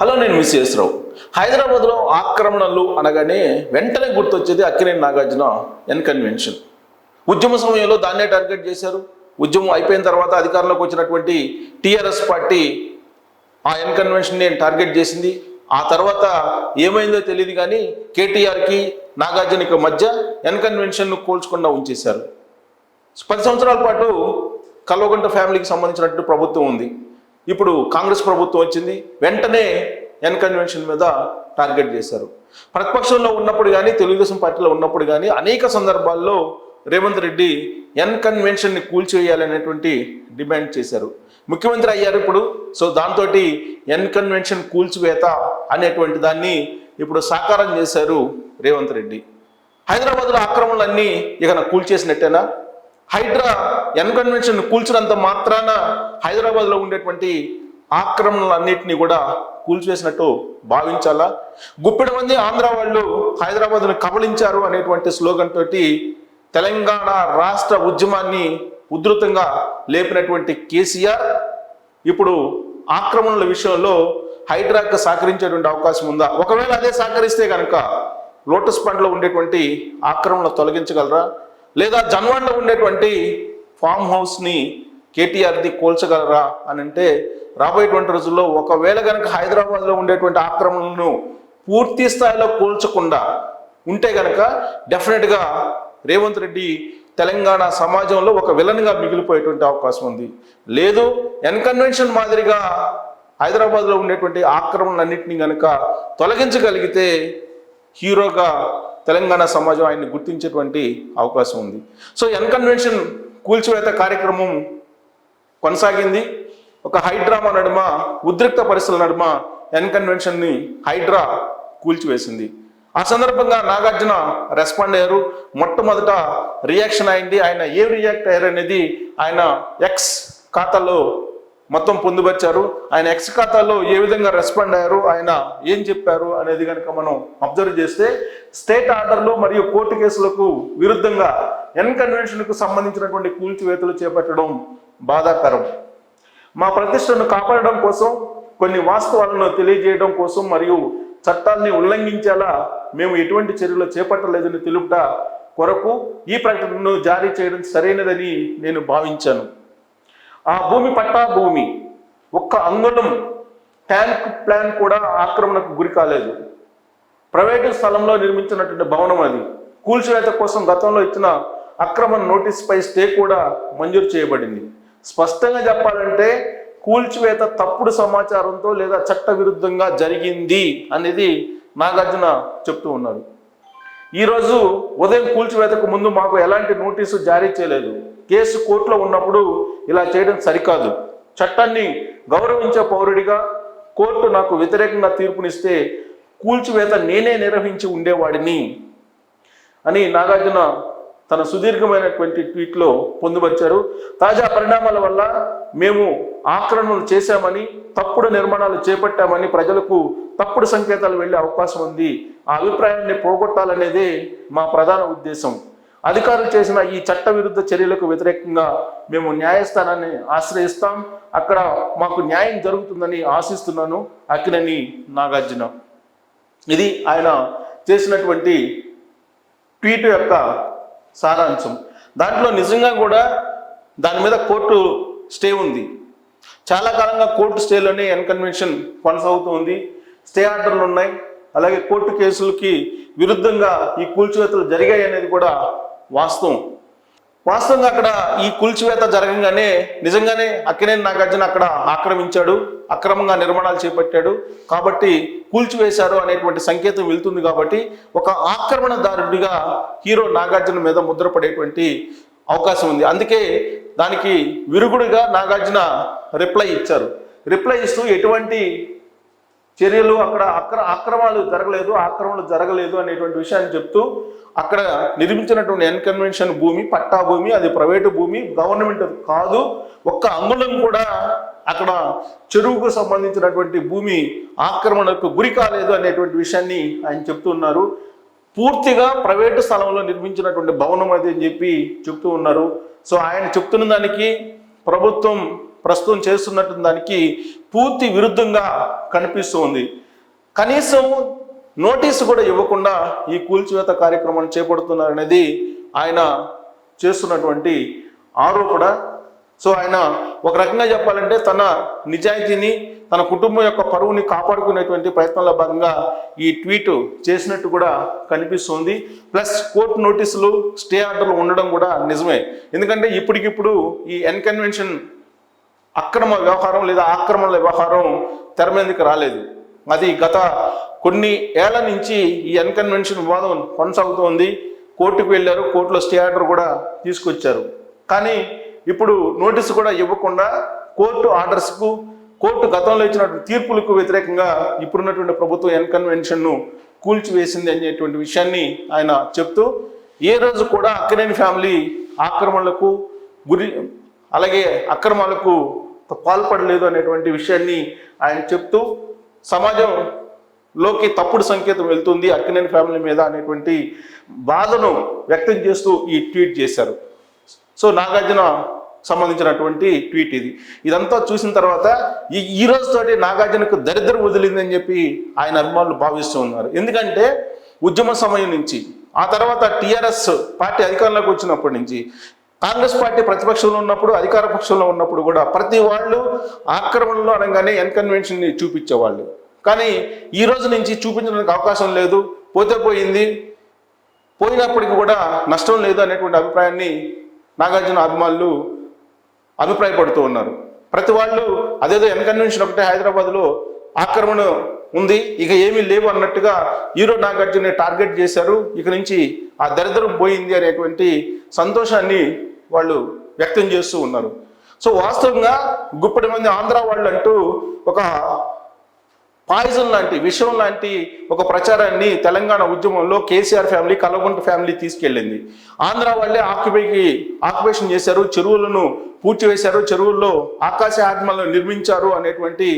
Hello నేను miss చేసరావు హైదరాబాద్లో ఆక్రమణలు అనగానే వెంటనే గుర్తొచ్చేది అక్కినేని నాగార్జున ఎన్ కన్వెన్షన్ ఉద్యమ సమయంలో దాన్నే టార్గెట్ చేశారు. ఉద్యమం అయిపోయిన తర్వాత అధికారంలోకి వచ్చినటువంటి టీఆర్ఎస్ పార్టీ ఆ ఎన్ కన్వెన్షన్ని టార్గెట్ చేసింది. ఆ తర్వాత ఏమైందో తెలియదు కానీ కేటీఆర్కి నాగార్జునకి మధ్య ఎన్ కన్వెన్షన్ను కోల్చకుండా ఉంచేశారు. పది సంవత్సరాల పాటు కల్వకుంట ఫ్యామిలీకి సంబంధించినట్టు ప్రభుత్వం ఉంది. ఇప్పుడు కాంగ్రెస్ ప్రభుత్వం వచ్చింది వెంటనే ఎన్ కన్వెన్షన్ మీద టార్గెట్ చేశారు. ప్రతిపక్షంలో ఉన్నప్పుడు కానీ తెలుగుదేశం పార్టీలో ఉన్నప్పుడు కానీ అనేక సందర్భాల్లో రేవంత్ రెడ్డి ఎన్ కన్వెన్షన్ని కూల్చివేయాలనేటువంటి డిమాండ్ చేశారు. ముఖ్యమంత్రి అయ్యారు ఇప్పుడు సో దాంతో ఎన్ కన్వెన్షన్ కూల్చివేత అనేటువంటి దాన్ని ఇప్పుడు సాకారం చేశారు రేవంత్ రెడ్డి. హైదరాబాద్లో ఆక్రమణలన్నీ ఇక కూల్చేసినట్టేనా? హైడ్రా ఎన్ కన్వెన్షన్ కూల్చినంత మాత్రాన హైదరాబాద్లో ఉండేటువంటి ఆక్రమణలన్నింటినీ కూడా కూల్చివేసినట్టు భావించాలా? గుప్పెడు మంది ఆంధ్ర వాళ్ళు హైదరాబాద్ను కబలించారు అనేటువంటి స్లోగన్ తోటి తెలంగాణ రాష్ట్ర ఉద్యమాన్ని ఉధృతంగా లేపినటువంటి కేసీఆర్ ఇప్పుడు ఆక్రమణల విషయంలో హైడ్రాకు సహకరించేటువంటి అవకాశం ఉందా? ఒకవేళ అదే సహకరిస్తే కనుక లోటస్ పండ్లో ఉండేటువంటి ఆక్రమణ తొలగించగలరా? లేదా జన్వండ ఉండేటువంటి ఫామ్ హౌస్ని కేటీఆర్ది కోల్చగలరా అని అంటే రాబోయేటువంటి రోజుల్లో ఒకవేళ కనుక హైదరాబాద్లో ఉండేటువంటి ఆక్రమణలను పూర్తి స్థాయిలో కోల్చకుండా ఉంటే కనుక డెఫినెట్గా రేవంత్ రెడ్డి తెలంగాణ సమాజంలో ఒక విలన్గా మిగిలిపోయేటువంటి అవకాశం ఉంది. లేదు ఎన్ కన్వెన్షన్ మాదిరిగా హైదరాబాద్లో ఉండేటువంటి ఆక్రమణలన్నింటినీ కనుక తొలగించగలిగితే హీరోగా తెలంగాణ సమాజం ఆయన్ని గుర్తించేటువంటి అవకాశం ఉంది. సో ఎన్ కన్వెన్షన్ కూల్చివేత కార్యక్రమం కొనసాగింది. ఒక హైడ్రామా నడుమ ఉద్రిక్త పరిస్థితుల నడుమ ఎన్ కన్వెన్షన్ని హైడ్రా కూల్చివేసింది. ఆ సందర్భంగా నాగార్జున రెస్పాండ్ అయ్యారు. మొట్టమొదట రియాక్షన్ అయింది. ఆయన ఏం రియాక్ట్ అయ్యారు అనేది ఆయన ఎక్స్ ఖాతాలో మొత్తం పొందుపరిచారు. ఆయన ఎక్స్ ఖాతాలో ఏ విధంగా రెస్పాండ్ అయ్యారు ఆయన ఏం చెప్పారు అనేది కనుక మనం అబ్జర్వ్ చేస్తే స్టేట్ ఆర్డర్లు మరియు కోర్టు కేసులకు విరుద్ధంగా ఎన్ కన్వెన్షన్కు సంబంధించినటువంటి కూల్చివేతలు చేపట్టడం బాధాకరం. మా ప్రతిష్టను కాపాడడం కోసం కొన్ని వాస్తవాలను తెలియజేయడం కోసం మరియు చట్టాల్ని ఉల్లంఘించేలా మేము ఎటువంటి చర్యలు చేపట్టలేదని తెలుపుట కొరకు ఈ ప్రకటనను జారీ చేయడం సరైనదని నేను భావించాను. ఆ భూమి పట్టా భూమి ఒక్క అంగుళం ట్యాంక్ ప్లాన్ కూడా ఆక్రమణకు గురి కాలేదు. ప్రైవేటు స్థలంలో నిర్మించినటువంటి భవనం అది. కూల్చివేత కోసం గతంలో ఇచ్చిన అక్రమ నోటీస్పై స్టే కూడా మంజూరు చేయబడింది. స్పష్టంగా చెప్పాలంటే కూల్చివేత తప్పుడు సమాచారంతో లేదా చట్టవిరుద్ధంగా జరిగింది అనేది నాగార్జున చెప్తూ ఉన్నారు. ఈరోజు ఉదయం కూల్చివేతకు ముందు మాకు ఎలాంటి నోటీసు జారీ చేయలేదు. కేసు కోర్టులో ఉన్నప్పుడు ఇలా చేయడం సరికాదు. చట్టాన్ని గౌరవించే పౌరుడిగా కోర్టు నాకు వ్యతిరేకంగా తీర్పునిస్తే కూల్చివేత నేనే నిర్వహించి ఉండేవాడిని అని నాగార్జున తన సుదీర్ఘమైనటువంటి ట్వీట్లో పొందుపరిచారు. తాజా పరిణామాల వల్ల మేము ఆక్రమణలు చేశామని తప్పుడు నిర్మాణాలు చేపట్టామని ప్రజలకు తప్పుడు సంకేతాలు వెళ్ళే అవకాశం ఉంది. ఆ అభిప్రాయాన్ని పోగొట్టాలనేదే మా ప్రధాన ఉద్దేశం. అధికారులు చేసిన ఈ చట్ట విరుద్ధ చర్యలకు వ్యతిరేకంగా మేము న్యాయస్థానాన్ని ఆశ్రయిస్తాం. అక్కడ మాకు న్యాయం జరుగుతుందని ఆశిస్తున్నాను. అక్కినని నాగార్జున. ఇది ఆయన చేసినటువంటి ట్వీట్ యొక్క సారాంశం. దాంట్లో నిజంగా కూడా దాని మీద కోర్టు స్టే ఉంది. చాలా కాలంగా కోర్టు స్టేలోనే ఎన్కన్వెన్షన్ కొనసాగుతూ ఉంది స్టే ఆర్డర్లు ఉన్నాయి. అలాగే కోర్టు కేసులకి విరుద్ధంగా ఈ కూల్చివేతలు జరిగాయి అనేది కూడా వాస్తవం. వాస్తవంగా అక్కడ ఈ కూల్చివేత జరగంగానే నిజంగానే అక్కినేని నాగార్జున అక్కడ ఆక్రమించాడు అక్రమంగా నిర్మాణాలు చేపట్టాడు. కాబట్టి కూల్చివేశారు అనేటువంటి సంకేతం వెళ్తుంది కాబట్టి ఒక ఆక్రమణదారుడిగా హీరో నాగార్జున మీద ముద్రపడేటువంటి అవకాశం ఉంది. అందుకే దానికి విరుగుడుగా నాగార్జున రిప్లై ఇచ్చారు. రిప్లై ఇస్తూ ఎటువంటి చర్యలు అక్కడ అక్ర అక్రమాలు జరగలేదు ఆక్రమణలు జరగలేదు అనేటువంటి విషయాన్ని చెప్తూ అక్కడ నిర్మించినటువంటి ఎన్కన్వెన్షన్ భూమి పట్టా భూమి అది ప్రైవేటు భూమి గవర్నమెంట్ కాదు ఒక్క అంగుళం కూడా అక్కడ చెరువుకు సంబంధించినటువంటి భూమి ఆక్రమణకు గురి కాలేదు అనేటువంటి విషయాన్ని ఆయన చెప్తున్నారు పూర్తిగా ప్రైవేటు స్థలంలో నిర్మించినటువంటి భవనం అది అని చెప్పి చెప్తూ ఉన్నారు. సో ఆయన చెప్తున్న దానికి ప్రభుత్వం ప్రస్తుతం చేస్తున్నట్టు దానికి పూర్తి విరుద్ధంగా కనిపిస్తుంది కనీసం నోటీసు కూడా ఇవ్వకుండా ఈ కూల్చివేత కార్యక్రమాన్ని చేపడుతున్నారనేది ఆయన చేస్తున్నటువంటి ఆరోపణ. సో ఆయన ఒక రకంగా చెప్పాలంటే తన నిజాయితీని తన కుటుంబం యొక్క పరువుని కాపాడుకునేటువంటి ప్రయత్నంలో భాగంగా ఈ ట్వీట్ చేసినట్టు కూడా కనిపిస్తుంది. ప్లస్ కోర్టు నోటీసులు స్టే ఆర్డర్లు ఉండడం కూడా నిజమే. ఎందుకంటే ఇప్పటికిప్పుడు ఈ ఎన్కన్వెన్షన్ అక్రమ వ్యవహారం లేదా ఆక్రమణల వ్యవహారం తెర మీదకి రాలేదు. అది గత కొన్ని ఏళ్ళ నుంచి ఈ అన్కన్వెన్షన్ వివాదం కొనసాగుతోంది. కోర్టుకు వెళ్ళారు కోర్టులో స్టే ఆర్డర్ కూడా తీసుకొచ్చారు. కానీ ఇప్పుడు నోటీసు కూడా ఇవ్వకుండా కోర్టు ఆర్డర్స్కు కోర్టు గతంలో ఇచ్చినటువంటి తీర్పులకు వ్యతిరేకంగా ఇప్పుడున్నటువంటి ప్రభుత్వం ఎన్కన్వెన్షన్ను కూల్చివేసింది అనేటువంటి విషయాన్ని ఆయన చెప్తూ ఏ రోజు కూడా అక్కినేని ఫ్యామిలీ ఆక్రమణలకు గురి అలాగే అక్రమాలకు పాల్పడలేదు అనేటువంటి విషయాన్ని ఆయన చెప్తూ సమాజంలోకి తప్పుడు సంకేతం వెళ్తుంది అక్కినేని ఫ్యామిలీ మీద అనేటువంటి బాధను వ్యక్తం చేస్తూ ఈ ట్వీట్ చేశారు. సో నాగార్జున సంబంధించినటువంటి ట్వీట్ ఇది. ఇదంతా చూసిన తర్వాత ఈ ఈ రోజుతోటి నాగార్జునకు దరిద్రం వదిలిందని చెప్పి ఆయన అభిమానులు భావిస్తూ ఉన్నారు. ఎందుకంటే ఉద్యమ సమయం నుంచి ఆ తర్వాత టిఆర్ఎస్ పార్టీ అధికారంలోకి వచ్చినప్పటి నుంచి కాంగ్రెస్ పార్టీ ప్రతిపక్షంలో ఉన్నప్పుడు అధికార పక్షంలో ఉన్నప్పుడు కూడా ప్రతి వాళ్ళు ఆక్రమణలో అనగానే ఎన్కన్వెన్షన్ని చూపించేవాళ్ళు. కానీ ఈ రోజు నుంచి చూపించడానికి అవకాశం లేదు. పోతే పోయింది. పోయినప్పటికీ కూడా నష్టం లేదు అనేటువంటి అభిప్రాయాన్ని నాగార్జున అభిమానులు అభిప్రాయపడుతూ ఉన్నారు. ప్రతి వాళ్ళు అదేదో ఎన్కన్వెన్షన్ ఒకటే హైదరాబాద్లో ఆక్రమణ ఉంది. ఇక ఏమీ లేవు అన్నట్టుగా హీరో నాగార్జునే టార్గెట్ చేశారు. ఇక నుంచి ఆ దరిద్రం పోయింది అనేటువంటి సంతోషాన్ని వాళ్ళు వ్యక్తం చేస్తూ ఉన్నారు. సో వాస్తవంగా గుప్పటి మంది ఆంధ్ర వాళ్ళు అంటూ ఒక పాయిజన్ లాంటి విషయం లాంటి ఒక ప్రచారాన్ని తెలంగాణ ఉద్యమంలో కేసీఆర్ ఫ్యామిలీ కలగుంట ఫ్యామిలీ తీసుకెళ్ళింది. ఆంధ్ర వాళ్ళే ఆక్యుపైకి ఆక్యుపేషన్ చేశారు చెరువులను పూడ్చివేశారు చెరువుల్లో ఆకాశ ఆత్మలను నిర్మించారు అనేటువంటి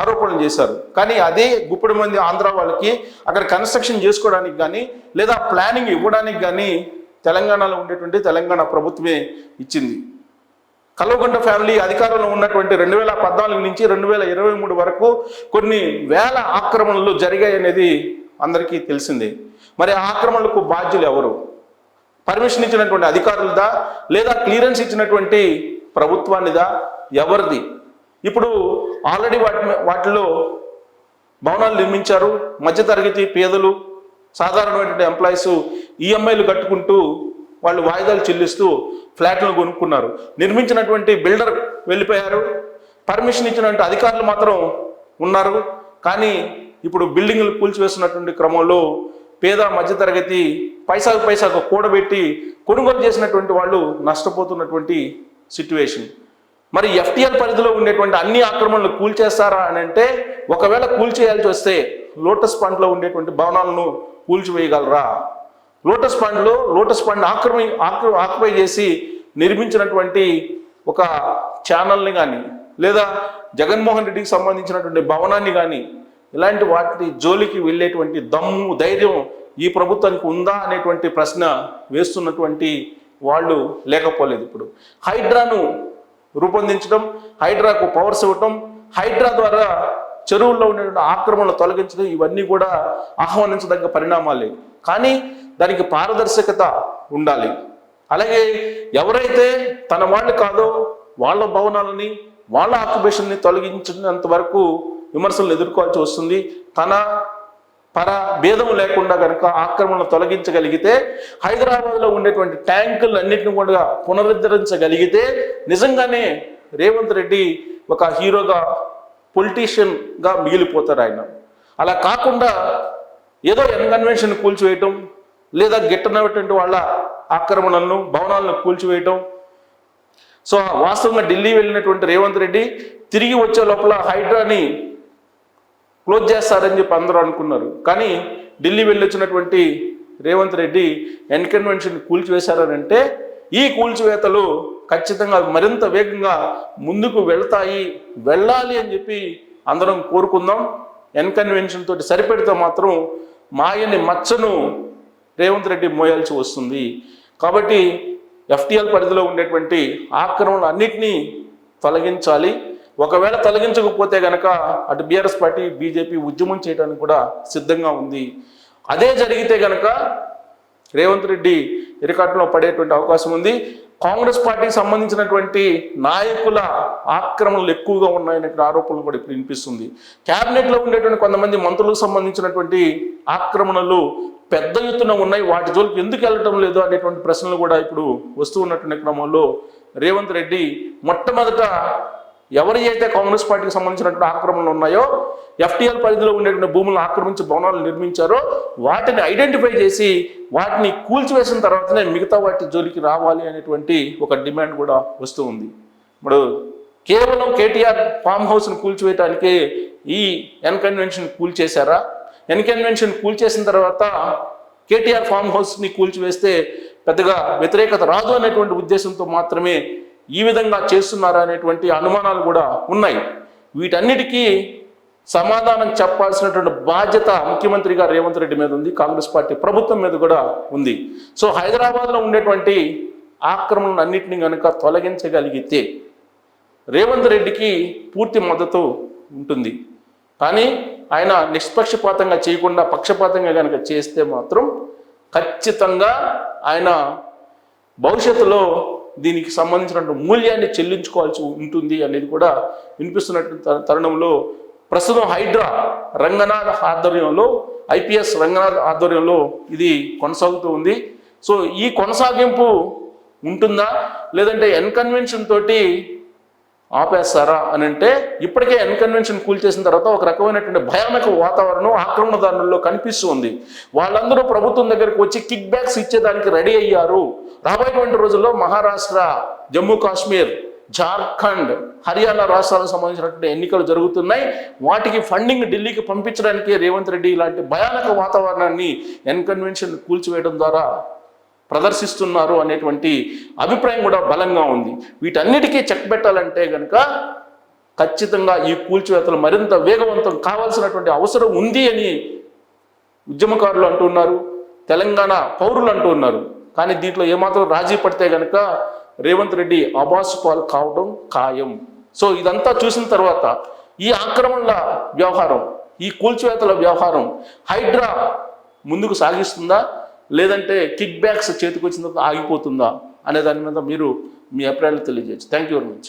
ఆరోపణలు చేశారు. కానీ అదే గుప్పడి మంది ఆంధ్ర వాళ్ళకి అక్కడ కన్స్ట్రక్షన్ చేసుకోవడానికి కానీ లేదా ప్లానింగ్ ఇవ్వడానికి కానీ తెలంగాణలో ఉండేటువంటి తెలంగాణ ప్రభుత్వమే ఇచ్చింది. కల్వకుంట ఫ్యామిలీ అధికారంలో ఉన్నటువంటి రెండు వేల పద్నాలుగు నుంచి రెండు వేల ఇరవై మూడు వరకు కొన్ని వేల ఆక్రమణలు జరిగాయి అనేది అందరికీ తెలిసిందే. మరి ఆ ఆక్రమణలకు బాధ్యులు ఎవరు? పర్మిషన్ ఇచ్చినటువంటి అధికారులదా? లేదా క్లియరెన్స్ ఇచ్చినటువంటి ప్రభుత్వానిదా? ఎవరిది? ఇప్పుడు ఆల్రెడీ వాటి వాటిలో భవనాలు నిర్మించారు మధ్యతరగతి పేదలు సాధారణమైనటువంటి ఎంప్లాయీస్ ఈఎంఐలు కట్టుకుంటూ వాళ్ళు వాయిదాలు చెల్లిస్తూ ఫ్లాట్లను కొనుక్కున్నారు. నిర్మించినటువంటి బిల్డర్ వెళ్ళిపోయారు. పర్మిషన్ ఇచ్చినటువంటి అధికారులు మాత్రం ఉన్నారు. కానీ ఇప్పుడు బిల్డింగ్లు కూల్చివేస్తున్నటువంటి క్రమంలో పేద మధ్యతరగతి పైసాకు పైసాకు కూడబెట్టి కొనుగోలు చేసినటువంటి వాళ్ళు నష్టపోతున్నటువంటి సిట్యువేషన్ మరి ఎఫ్టీఎల్ పరిధిలో ఉండేటువంటి అన్ని ఆక్రమణలు కూల్చేస్తారా అని అంటే ఒకవేళ కూల్చేయాల్సి వస్తే లోటస్ పాండ్లో ఉండేటువంటి భవనాలను కూల్చివేయగలరా? లోటస్ పాండ్లో లోటస్ పాండ్ ఆక్రమి ఆక్రమ ఆక్యుపై చేసి నిర్మించినటువంటి ఒక ఛానల్ని కానీ లేదా జగన్మోహన్ రెడ్డికి సంబంధించినటువంటి భవనాన్ని కానీ ఇలాంటి వాటి జోలికి వెళ్ళేటువంటి దమ్ము ధైర్యం ఈ ప్రభుత్వానికి ఉందా అనేటువంటి ప్రశ్న వేస్తున్నటువంటి వాళ్ళు లేకపోలేదు ఇప్పుడు. హైడ్రాను రూపొందించడం హైడ్రాకు పవర్స్ ఇవ్వటం హైడ్రా ద్వారా చెరువుల్లో ఉండేటువంటి ఆక్రమణలు తొలగించడం ఇవన్నీ కూడా ఆహ్వానించదగ్గ పరిణామాలే. కానీ దానికి పారదర్శకత ఉండాలి. అలాగే ఎవరైతే తన వాళ్ళు కాదో వాళ్ళ భవనాలని వాళ్ళ ఆక్యుపేషన్ని తొలగించినంత వరకు విమర్శలు ఎదుర్కోవాల్సి వస్తుంది. తన పర భేదం లేకుండా కనుక ఆక్రమణ తొలగించగలిగితే హైదరాబాద్లో ఉండేటువంటి ట్యాంకులు అన్నింటిని కూడా పునరుద్ధరించగలిగితే నిజంగానే రేవంత్ రెడ్డి ఒక హీరోగా పొలిటీషియన్గా మిగిలిపోతారు ఆయన. అలా కాకుండా ఏదో ఎన్కన్వెన్షన్ కూల్చివేయటం లేదా గిట్టనటువంటి వాళ్ళ ఆక్రమణలను భవనాలను కూల్చివేయటం. సో వాస్తవంగా ఢిల్లీ వెళ్ళినటువంటి రేవంత్ రెడ్డి తిరిగి వచ్చే లోపల హైడ్రాని క్లోజ్ చేస్తారని చెప్పి అందరూ అనుకున్నారు. కానీ ఢిల్లీ వెళ్ళొచ్చినటువంటి రేవంత్ రెడ్డి ఎన్కన్వెన్షన్ కూల్చివేశారని అంటే ఈ కూల్చివేతలు ఖచ్చితంగా మరింత వేగంగా ముందుకు వెళ్తాయి. వెళ్ళాలి అని చెప్పి అందరం కోరుకుందాం. ఎన్కన్వెన్షన్ తోటి సరిపెడితే మాత్రం మాయని మచ్చను రేవంత్ రెడ్డి మోయాల్సి వస్తుంది. కాబట్టి ఎఫ్టీఎల్ పరిధిలో ఉండేటువంటి ఆక్రమణలు అన్నిటినీ తొలగించాలి. ఒకవేళ తొలగించకపోతే గనక అటు బీఆర్ఎస్ పార్టీ బీజేపీ ఉద్యమం చేయడానికి కూడా సిద్ధంగా ఉంది. అదే జరిగితే గనక రేవంత్ రెడ్డి ఇరకాటంలో పడేటువంటి అవకాశం ఉంది. కాంగ్రెస్ పార్టీకి సంబంధించినటువంటి నాయకుల ఆక్రమణలు ఎక్కువగా ఉన్నాయనేటువంటి ఆరోపణలు కూడా ఇప్పుడు వినిపిస్తుంది. క్యాబినెట్లో ఉండేటువంటి కొంతమంది మంత్రులకు సంబంధించినటువంటి ఆక్రమణలు పెద్ద ఎత్తున ఉన్నాయి. వాటి జోలికి ఎందుకు వెళ్ళటం లేదు అనేటువంటి ప్రశ్నలు కూడా ఇప్పుడు వస్తూ ఉన్నటువంటి క్రమంలో రేవంత్ రెడ్డి మొట్టమొదట ఎవరి అయితే కాంగ్రెస్ పార్టీకి సంబంధించినటువంటి ఆక్రమణలు ఉన్నాయో ఎఫ్టీఎల్ పరిధిలో ఉండేటువంటి భూములను ఆక్రమించి భవనాలు నిర్మించారో వాటిని ఐడెంటిఫై చేసి వాటిని కూల్చివేసిన తర్వాతనే మిగతా వాటి జోలికి రావాలి అనేటువంటి ఒక డిమాండ్ కూడా వస్తూ ఉంది. ఇప్పుడు కేవలం కేటీఆర్ ఫామ్ హౌస్ను కూల్చివేయటానికి ఈ ఎన్ కన్వెన్షన్ కూల్చేశారా? ఎన్ కన్వెన్షన్ కూల్చేసిన తర్వాత కేటీఆర్ ఫామ్ హౌస్ని కూల్చివేస్తే పెద్దగా వ్యతిరేకత రాదు అనేటువంటి ఉద్దేశంతో మాత్రమే ఈ విధంగా చేస్తున్నారా అనేటువంటి అనుమానాలు కూడా ఉన్నాయి. వీటన్నిటికీ సమాధానం చెప్పాల్సినటువంటి బాధ్యత ముఖ్యమంత్రిగా రేవంత్ రెడ్డి మీద ఉంది కాంగ్రెస్ పార్టీ ప్రభుత్వం మీద కూడా ఉంది. సో హైదరాబాద్లో ఉండేటువంటి ఆక్రమణలు అన్నింటినీ కనుక తొలగించగలిగితే రేవంత్ రెడ్డికి పూర్తి మద్దతు ఉంటుంది. కానీ ఆయన నిష్పక్షపాతంగా చేయకుండా పక్షపాతంగా కనుక చేస్తే మాత్రం ఖచ్చితంగా ఆయన భవిష్యత్తులో దీనికి సంబంధించినటువంటి మూల్యాన్ని చెల్లించుకోవాల్సి ఉంటుంది అనేది కూడా వినిపిస్తున్నటువంటి తరుణంలో ప్రస్తుతం హైడ్రా రంగనాథ్ ఆధ్వర్యంలో ఐపీఎస్ రంగనాథ్ ఆధ్వర్యంలో ఇది కొనసాగుతూ ఉంది. సో ఈ కొనసాగింపు ఉంటుందా? లేదంటే ఎన్కన్వెన్షన్ తోటి ఆపేస్తారా అని అంటే ఇప్పటికే ఎన్కన్వెన్షన్ కూల్చేసిన తర్వాత ఒక రకమైనటువంటి భయానక వాతావరణం ఆక్రమణదారుల్లో కనిపిస్తూ ఉంది. వాళ్ళందరూ ప్రభుత్వం దగ్గరికి వచ్చి కిక్ బ్యాక్స్ ఇచ్చేదానికి రెడీ అయ్యారు. రాబోయేటువంటి రోజుల్లో మహారాష్ట్ర జమ్మూ కాశ్మీర్ జార్ఖండ్ హర్యానా రాష్ట్రాలకు సంబంధించినటువంటి ఎన్నికలు జరుగుతున్నాయి. వాటికి ఫండింగ్ ఢిల్లీకి పంపించడానికి రేవంత్ రెడ్డి ఇలాంటి భయానక వాతావరణాన్ని ఎన్కన్వెన్షన్ కూల్చివేయడం ద్వారా ప్రదర్శిస్తున్నారు అనేటువంటి అభిప్రాయం కూడా బలంగా ఉంది. వీటన్నిటికీ చెక్ పెట్టాలంటే కనుక ఖచ్చితంగా ఈ కూల్చివేతలు మరింత వేగవంతం కావాల్సినటువంటి అవసరం ఉంది అని ఉద్యమకారులు అంటున్నారు తెలంగాణ పౌరులు అంటున్నారు కానీ దీంట్లో ఏమాత్రం రాజీ పడితే కనుక రేవంత్ రెడ్డి అబాసు పాలు కావడం ఖాయం. సో ఇదంతా చూసిన తర్వాత ఈ ఆక్రమణల వ్యవహారం ఈ కూల్చివేతల వ్యవహారం హైడ్రా ముందుకు సాగిస్తుందా? లేదంటే కిక్ బ్యాక్స్ చేతికి వచ్చిన తర్వాత ఆగిపోతుందా అనే దాని మీద మీరు మీ అభిప్రాయాలు తెలియజేయచ్చు. Thank you very much